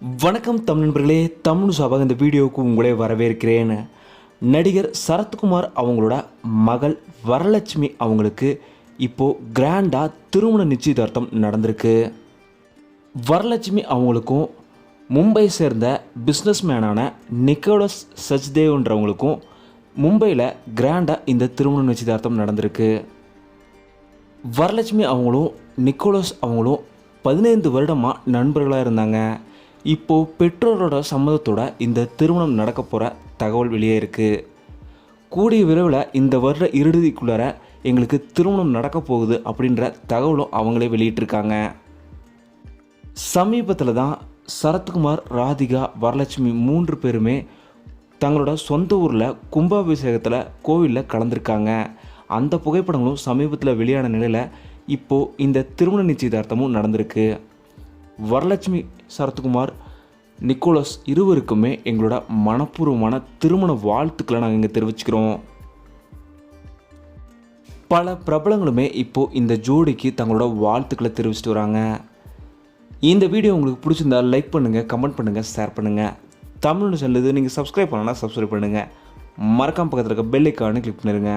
வணக்கம் தமிழ் நண்பர்களே தமிழ் சாபாக இந்த வீடியோவுக்கு உங்களே வரவேற்கிறேன். நடிகர் சரத்குமார் அவங்களோட மகள் வரலட்சுமி அவங்களுக்கு இப்போது கிராண்டாக திருமண நிச்சயதார்த்தம் நடந்திருக்கு. வரலட்சுமி அவங்களுக்கும் மும்பை சேர்ந்த பிஸ்னஸ் மேனான நிக்கோலஸ் சச்தேவ்ன்றவங்களுக்கும் மும்பையில் கிராண்டாக இந்த திருமண நிச்சயதார்த்தம் நடந்திருக்கு. வரலட்சுமி அவங்களும் நிக்கோலஸ் அவங்களும் பதினைந்து வருடமாக நண்பர்களாக இருந்தாங்க. இப்போது பெற்றோரோட சம்மதத்தோட இந்த திருமணம் நடக்க போகிற தகவல் வெளியே இருக்குது கூடிய விரைவில் இந்த வருட இறுதிக்குள்ளார எங்களுக்கு திருமணம் நடக்க போகுது அப்படின்ற தகவலும் அவங்களே வெளியிட்டிருக்காங்க. சமீபத்தில் தான் சரத்குமார் ராதிகா வரலட்சுமி மூன்று பேருமே தங்களோட சொந்த ஊரில் கும்பாபிஷேகத்தில் கோவிலில் கலந்துருக்காங்க. அந்த புகைப்படங்களும் சமீபத்தில் வெளியான நிலையில் இப்போது இந்த திருமண நிச்சயதார்த்தமும் நடந்திருக்கு. வரலட்சுமி சரத்குமார் நிக்கோலஸ் இருவருக்குமே எங்களோட மனப்பூர்வமான திருமண வாழ்த்துக்களை நாங்கள் இங்கே தெரிவிச்சுக்கிறோம். பல பிரபலங்களுமே இப்போது இந்த ஜோடிக்கு தங்களோட வாழ்த்துக்களை தெரிவிச்சிட்டு வராங்க. இந்த வீடியோ உங்களுக்கு பிடிச்சிருந்தா லைக் பண்ணுங்கள் கமெண்ட் பண்ணுங்கள் ஷேர் பண்ணுங்கள் தமிழ்னு சொல்லுது நீங்கள் சப்ஸ்கிரைப் பண்ணால் சப்ஸ்கிரைப் பண்ணுங்கள் மறக்காம பக்கத்தில் இருக்க பெல் ஐக்கானு கிளிக் பண்ணிடுங்க